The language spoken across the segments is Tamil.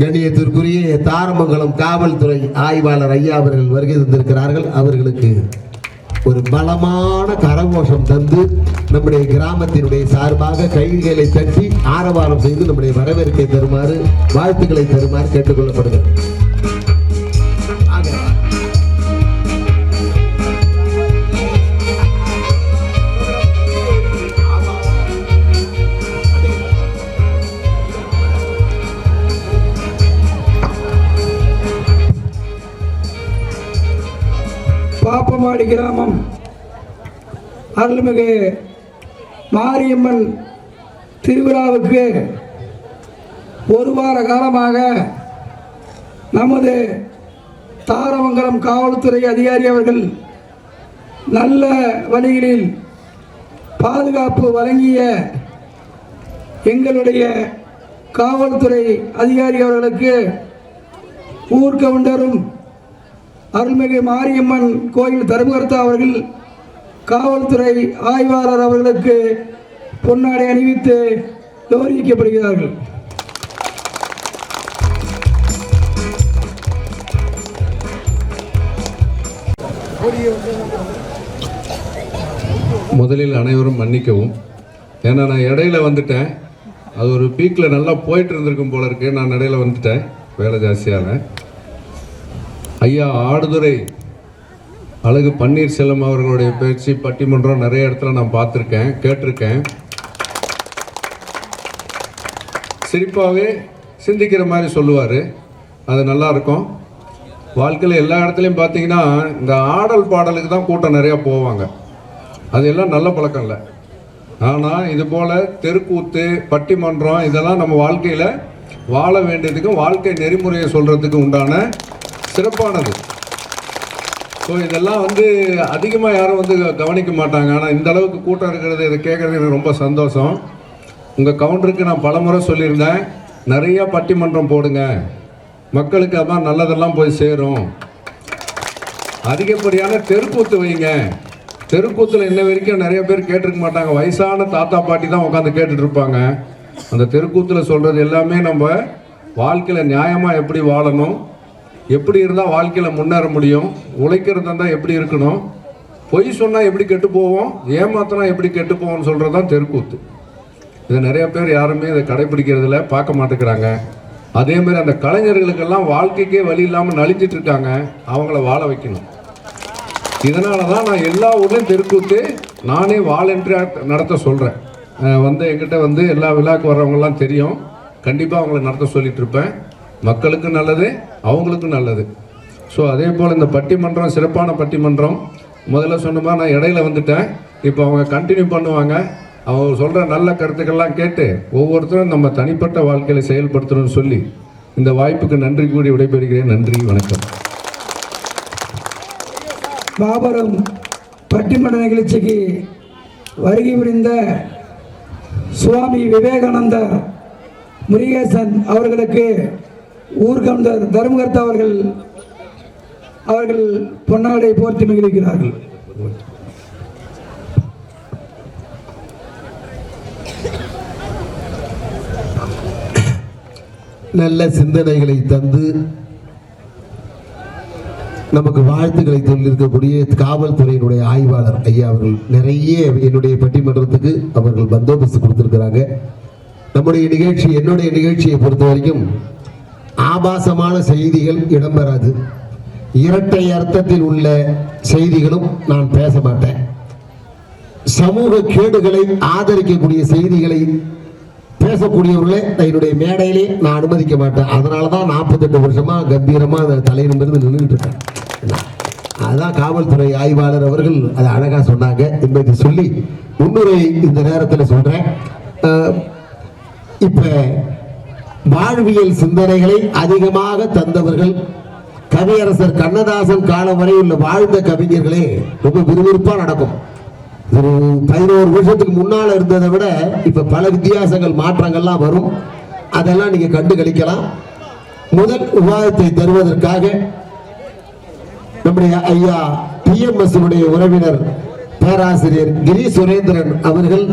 கண்ணியத்திற்குரிய தாரமங்கலம் காவல்துறை ஆய்வாளர் ஐயா அவர்கள் வருகை தந்திருக்கிறார்கள். அவர்களுக்கு ஒரு பலமான கரகோஷம் தந்து நம்முடைய கிராமத்தினுடைய சார்பாக கைகளை தட்டி ஆரவாரம் செய்து நம்முடைய வரவேற்பை தருமாறு வாழ்த்துக்களை தருமாறு கேட்டுக்கொள்ளப்படுகிறது அருள்மிகு மாரியம்மன் திருவிழாவுக்கு ஒரு வார காலமாக நமது தாரமங்கலம் காவல்துறை அதிகாரி அவர்கள் நல்ல வழிகளில் பாதுகாப்பு வழங்கிய எங்களுடைய காவல்துறை அதிகாரி அவர்களுக்கு ஊர்கவுண்டரும் அருள்மிகு மாரியம்மன் கோயில் தர்மகர்த்தா அவர்கள் காவல்துறை ஆய்வாளர் அவர்களுக்கு பொன்னாடை அணிவித்து கௌரவிக்கப்படுகிறார்கள். முதலில் அனைவரும் மன்னிக்கவும். ஏன்னா நான் இடையில வந்துட்டேன். அது ஒரு பீக்கில் நல்லா போயிட்டு இருந்திருக்கும் போல இருக்கு. நான் இடையில வந்துட்டேன். வேலை ஜாஸ்தியால. ஐயா ஆடுதுறை. அழகு பன்னீர்செல்வம் அவர்களுடைய பேச்சு பட்டிமன்றம் நிறைய இடத்துல நான் பார்த்துருக்கேன் கேட்டிருக்கேன். சிரிப்பாகவே சிந்திக்கிற மாதிரி சொல்லுவார். அது நல்லா இருக்கும் வாழ்க்கையில் எல்லா இடத்துலையும் பார்த்தீங்கன்னா இந்த ஆடல் பாடலுக்கு தான் கூட்டம் நிறையா போவாங்க. அது எல்லாம் நல்ல பழக்கம் இல்லை. ஆனால் இது போல் தெருக்கூத்து பட்டிமன்றம் இதெல்லாம் நம்ம வாழ்க்கையில் வாழ வேண்டியதுக்கும் வாழ்க்கை நெறிமுறையை சொல்கிறதுக்கு உண்டான சிறப்பானது. ஸோ இதெல்லாம் வந்து அதிகமாக யாரும் வந்து கவனிக்க மாட்டாங்க. ஆனால் இந்த அளவுக்கு கூட்டம் இருக்கிறது இதை கேட்குறது எனக்கு ரொம்ப சந்தோஷம். உங்கள் கவுண்டருக்கு நான் பலமுறை சொல்லியிருந்தேன். நிறைய பட்டிமன்றம் போடுங்க. மக்களுக்கு அதான் நல்லதெல்லாம் போய் சேரும். அதிகப்படியான தெருக்கூத்து வைங்க. தெருக்கூத்தில் இன்ன வரைக்கும் நிறைய பேர் கேட்டிருக்க மாட்டாங்க. வயசான தாத்தா பாட்டி தான் உட்காந்து கேட்டுட்டு இருப்பாங்க அந்த தெருக்கூத்தில் சொல்கிறது எல்லாமே நம்ம வாழ்க்கையில் நியாயமாக எப்படி வாழணும்? எப்படி இருந்தால் வாழ்க்கையில் முன்னேற முடியும்? உழைக்கிறதா இருந்தால் எப்படி இருக்கணும்? பொய் சொன்னால் எப்படி கெட்டு போவோம்? ஏமாத்தினா எப்படி கெட்டு போவோம்னு சொல்கிறது தான் தெருக்கூத்து. இதை நிறைய பேர் யாருமே இதை கடைபிடிக்கிறதுல பார்க்க மாட்டேங்கிறாங்க. அதே மாதிரி அந்த கலைஞர்களுக்கெல்லாம் வாழ்க்கைக்கே வழி இல்லாமல் நலிஞ்சிட்டு இருக்காங்க. அவங்கள வாழ வைக்கணும். இதனால தான் நான் எல்லா ஊர்லேயும் தெருக்கூத்து நானே வாலண்டியாக நடத்த சொல்கிறேன் வந்து எங்கிட்ட வந்து எல்லா விழாவுக்கு வர்றவங்கலாம் தெரியும். கண்டிப்பாக அவங்கள நடத்த சொல்லிட்டு இருப்பேன். மக்களுக்கும் நல்லது அவங்களுக்கும் நல்லது. ஸோ அதே போல் இந்த பட்டிமன்றம் சிறப்பான பட்டிமன்றம் முதல்ல சொன்னமா நான் இடையில வந்துட்டேன். இப்போ அவங்க கண்டினியூ பண்ணுவாங்க. அவங்க சொல்கிற நல்ல கருத்துக்கள்லாம் கேட்டு ஒவ்வொருத்தரும் நம்ம தனிப்பட்ட வாழ்க்கையில் செயல்படுத்தணும்னு சொல்லி இந்த வாய்ப்புக்கு நன்றி கூடி விடைபெறுகிறேன். நன்றி வணக்கம். பாபரம் பட்டிமன்ற நிகழ்ச்சிக்கு வருகை புரிந்த சுவாமி விவேகானந்தர் முருகேசன் அவர்களுக்கு ஊர்கவுண்டர் தர்மகர்த்தா அவர்கள் அவர்கள் பொன்னாடை போர்த்தி மகிழ்கிறார்கள். நல்ல சிந்தனைகளை தந்து நமக்கு வாழ்த்துக்களை சொல்லியிருக்கக்கூடிய காவல்துறையினுடைய ஆய்வாளர் ஐயா அவர்கள் நிறைய என்னுடைய பட்டிமன்றத்துக்கு அவர்கள் பந்தோபஸ்து கொடுத்திருக்கிறாங்க. நம்முடைய நிகழ்ச்சி என்னுடைய நிகழ்ச்சியை பொறுத்த வரைக்கும் ஆபாசமான செய்திகள் இடம்பெறாது. இரட்டை அர்த்தத்தில் உள்ள செய்திகளும் நான் பேச மாட்டேன். சமூக கேடுகளை ஆதரிக்கக்கூடிய செய்திகளை பேசக்கூடியவர்களே என்னுடைய மேடையிலே நான் அனுமதிக்க மாட்டேன். அதனால தான் நாற்பத்தெட்டு வருஷமாக கம்பீரமாக அந்த தலையிலிருந்து நின்றுட்டு இருக்கேன். அதுதான் காவல்துறை ஆய்வாளர் அவர்கள் அதை அழகாக சொன்னாங்க என்பதை சொல்லி முன்னுரை இந்த நேரத்தில் சொல்கிறேன் இப்போ வாழ்வியல் சிந்தனைகளை அதிகமாக தந்தவர்கள் கவியரசர் கண்ணதாசன் காலம் வரை உள்ள வாழ்ந்த கவிஞர்களே ரொம்ப விறுவிறுப்பா நடக்கும். ஒரு பதினோரு வருஷத்துக்கு முன்னால இருந்ததை விட இப்ப பல வித்தியாசங்கள் மாற்றங்கள்லாம் வரும். அதெல்லாம் நீங்க கண்டு கழிக்கலாம் முதல் விவாதத்தை தருவதற்காக நம்முடைய ஐயா டிஎம்எஸ் உறவினர் பேராசிரியர் கிரி சுரேந்திரன் அவர்கள்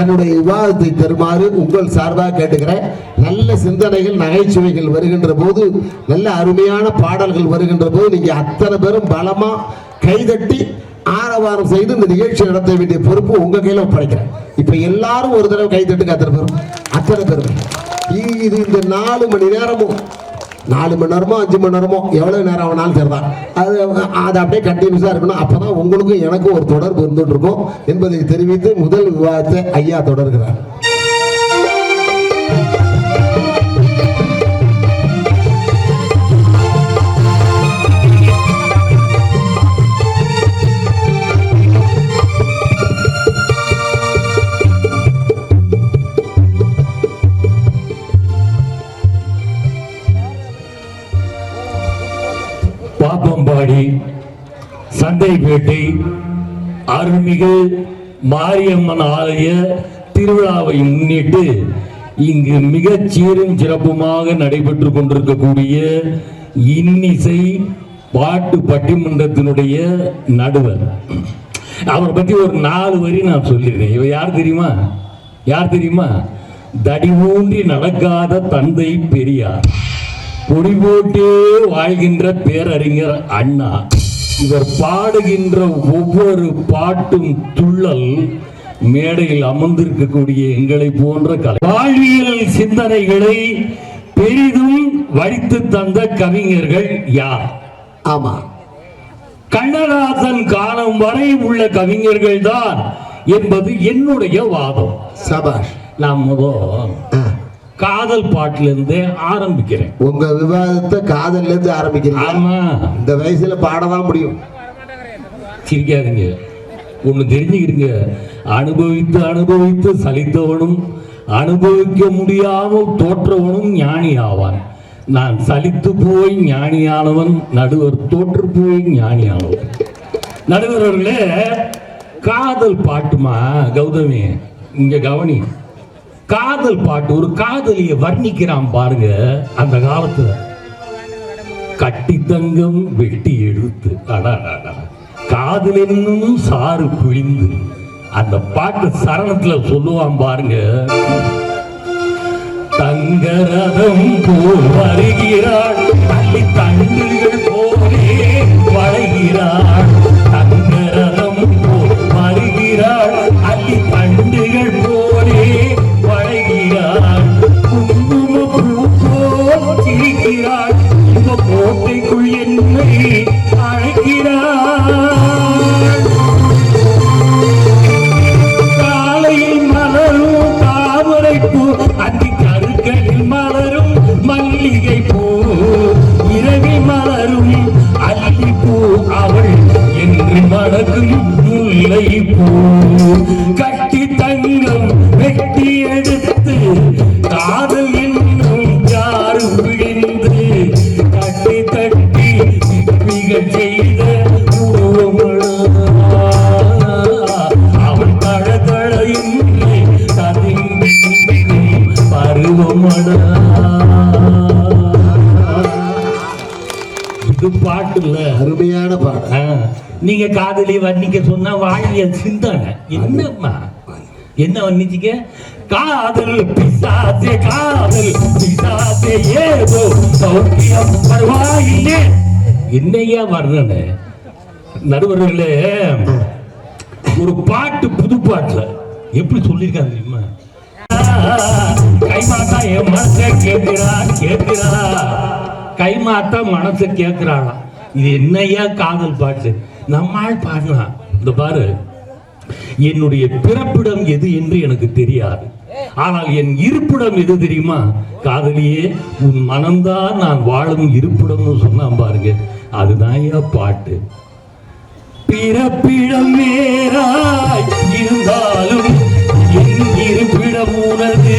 தன்னுடைய விவாதத்தை தருமாறு உங்கள் சார்பாக கேட்டுக்கிறேன். நல்ல சிந்தனைகள் நகைச்சுவைகள் வருகின்ற போது நல்ல அருமையான பாடல்கள் வருகின்ற போது நீங்க அத்தனை பேரும் பலமா கைதட்டி ஆரவாரம் செய்து இந்த நிகழ்ச்சி நடத்த வேண்டிய பொறுப்பு உங்க கையில ஒப்படைக்கிறேன். இப்ப எல்லாரும் ஒரு தடவை கைதட்டுங்க அத்தனை பேரும். அத்தனை பேரும். இது இந்த நாலு மணி நேரமும் நாலு மணி நேரமோ அஞ்சு மணி நேரமோ எவ்வளோ நேரம் ஆனாலும் சரிதான். அது அது அப்படியே கண்டினியூஸாக இருக்கணும். அப்போ தான் உங்களுக்கும் எனக்கும் ஒரு தொடர்பு இருந்துகிட்டு இருக்கும் என்பதை தெரிவித்து முதல் விவாதத்தை ஐயா தொடர்கிறார். சந்தைப்பேட்டை அருள்மிகு மாரியம்மன் ஆலய திருவிழாவை முன்னிட்டு இங்கு மிகச் சீரும் சிறப்புமாக நடைபெற்று கொண்டிருக்கக்கூடிய இன்னிசை பாட்டு பட்டிமன்றத்தினுடைய நடுவர். அவரை பற்றி ஒரு நாலு வரி நான் சொல்லிடுறேன். இவ யார் தெரியுமா? யார் தெரியுமா? தடி ஊன்றி நடக்காத தந்தை பெரியார். பொடி போட்டே வாழ்கின்ற பேரறிஞர் அண்ணா. இவர் பாடுகின்ற ஒவ்வொரு பாட்டும் துள்ளல் மேடையில் அமர்ந்திருக்கக்கூடிய எங்களை போன்ற கலை வாழ்வியல் சிந்தனைகளை பெரிதும் வடித்து தந்த கவிஞர்கள் யார்? ஆமா. கண்ணதாசன் காலம் வரை உள்ள கவிஞர்கள் தான் என்பது என்னுடைய வாதம். சபாஷ். முதல். காதல் பாட்டிலிருந்தே ஆரம்பிக்கிறேன். உங்க விவாதத்தை காதல்ல இருந்து ஆரம்பிக்கிறீங்க. ஆமா. இந்த வயசுல பாடதான் முடியும். சிரிக்காதீங்க. ஒண்ணு தெரிஞ்சுக்கிறீங்க அனுபவித்து அனுபவித்து சலித்தவனும் அனுபவிக்க முடியாமல் தோற்றவனும் ஞானி ஆவான். நான் சலித்து போய் ஞானியானவன் நடுவர் தோற்று போய் ஞானியானவன். நடுவர் அவர்களே காதல் பாட்டுமா கௌதமி? இங்க கவனி. காதல் பாட்டு ஒரு காதலியை வர்ணிக்கிறான் பாருங்க அந்த காலத்துல. கட்டி தங்கம் வெட்டி எடுத்து காதல் என்னும் சாறு பிழிந்து அந்த பாட்டு சரணத்துல சொல்லுவான் பாருங்க. தங்கரதம் போல் வருகிறாள். அள்ளி தண்டுகள் கட்டி தங்கம் வெட்டி எடு இது பாட்டு இல்ல அருமையான பாடல். ஆ, நீங்க காதலி வர்ணிக்க சொன்னா வாழ்வியல் சிந்தனை என்னம்மா? என்ன வர்ணிச்சிக்க? காதல் பிசாசே காதல் பிசாசே ஏதோ சௌக்கியம் பரவாயில்லை. என்னையா வர்ணனை நடுவர்களே ஒரு பாட்டு புது பாட்டுல. எப்படி சொல்லியிருக்காங்க தெரியுமா? கைமாத்தா என் மனசை கேட்கிறா கேட்கிறா. கைமாத்தா மனசை கேட்கிறாளா இது என்னையா காதல் பாட்டு? நம்மால் பாடலாம் இந்த பாரு. என்னுடைய பிறப்பிடம் எது என்று எனக்கு தெரியாது. ஆனால் என் இருப்பிடம் எது தெரியுமா? காதலியே உன் மனம்தான் நான் வாழும் இருப்பிடம்னு சொன்னான் பாருங்க. அதுதான் ஏன் பாட்டு. பிறப்பிடம் வேறாய் இருந்தாலும் பிடம் உனது